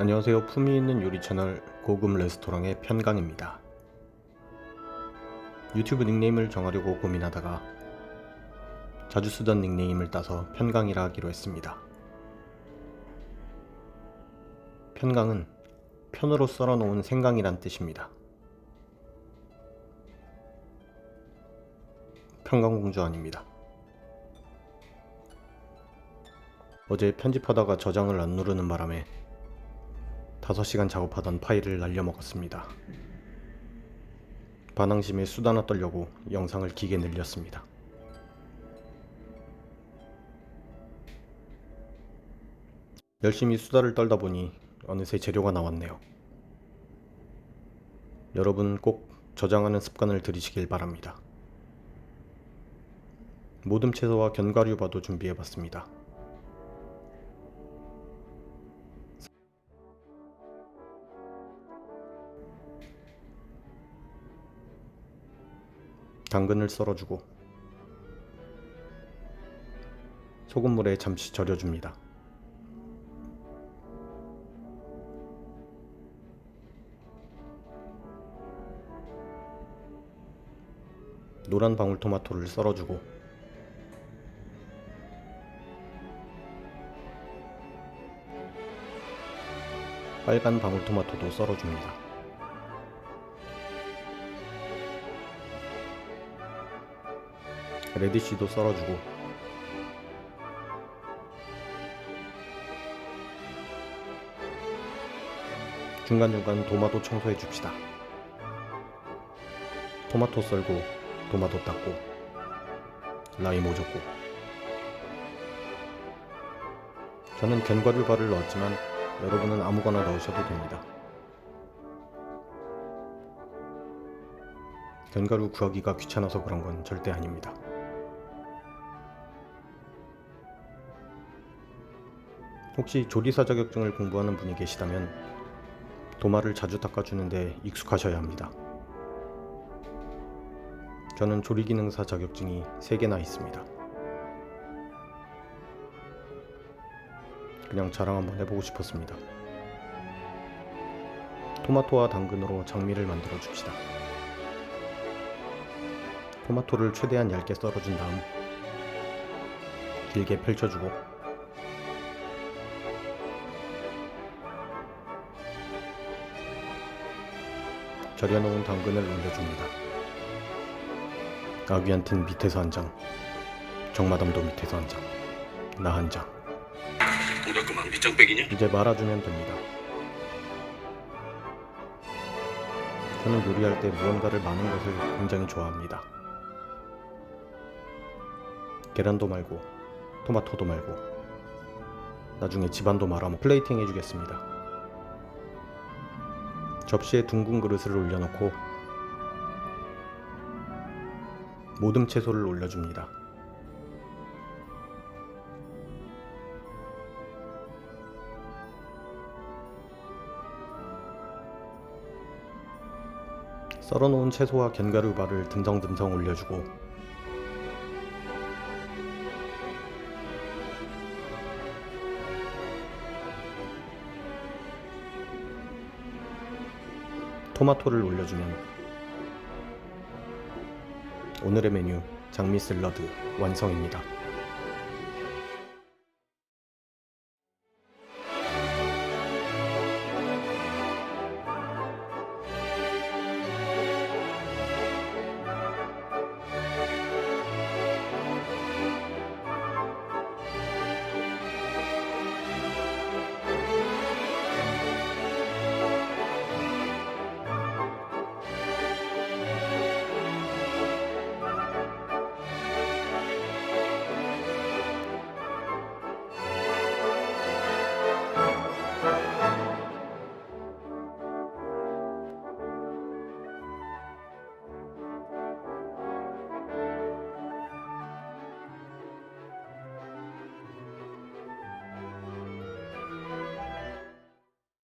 안녕하세요. 품위 있는 요리 채널 고급 레스토랑의 편강입니다. 유튜브 닉네임을 정하려고 고민하다가 자주 쓰던 닉네임을 따서 편강이라 하기로 했습니다. 편강은 편으로 썰어 놓은 생강이란 뜻입니다. 평강공주 아닙니다. 어제 편집하다가 저장을 안 누르는 바람에 5시간 작업하던 파일을 날려먹었습니다. 반항심에 수다나 떨려고 영상을 기게 늘렸습니다. 열심히 수다를 떨다 보니 어느새 재료가 나왔네요. 여러분 꼭 저장하는 습관을 들이시길 바랍니다. 모듬 채소와 견과류 바도 준비해봤습니다. 당근을 썰어주고 소금물에 잠시 절여줍니다. 노란 방울토마토를 썰어주고 빨간 방울토마토도 썰어줍니다. 레디쉬도 썰어주고 중간중간 도마도 청소해 줍시다. 토마토 썰고 도마도 닦고 라임 오졌고 저는 견과류발을 넣었지만 여러분은 아무거나 넣으셔도 됩니다. 견과류 구하기가 귀찮아서 그런 건 절대 아닙니다. 혹시 조리사 자격증을 공부하는 분이 계시다면 도마를 자주 닦아주는데 익숙하셔야 합니다. 저는 조리기능사 자격증이 3개나 있습니다. 그냥 자랑 한번 해보고 싶었습니다. 토마토와 당근으로 장미를 만들어 줍시다. 토마토를 최대한 얇게 썰어준 다음 길게 펼쳐주고 절여놓은 당근을 올려줍니다. 아귀한텐 밑에서 한 장, 정마담도 밑에서 한 장, 나 한 장. 동작그만 밑장빼기냐? 이제 말아주면 됩니다. 저는 요리할 때 무언가를 많은 것을 굉장히 좋아합니다. 계란도 말고, 토마토도 말고, 나중에 집안도 말아먹 플레이팅 해주겠습니다. 접시에 둥근 그릇을 올려놓고 모듬 채소를 올려줍니다. 썰어놓은 채소와 견과류발을 듬성듬성 올려주고 토마토를 올려주면 오늘의 메뉴 장미 샐러드 완성입니다.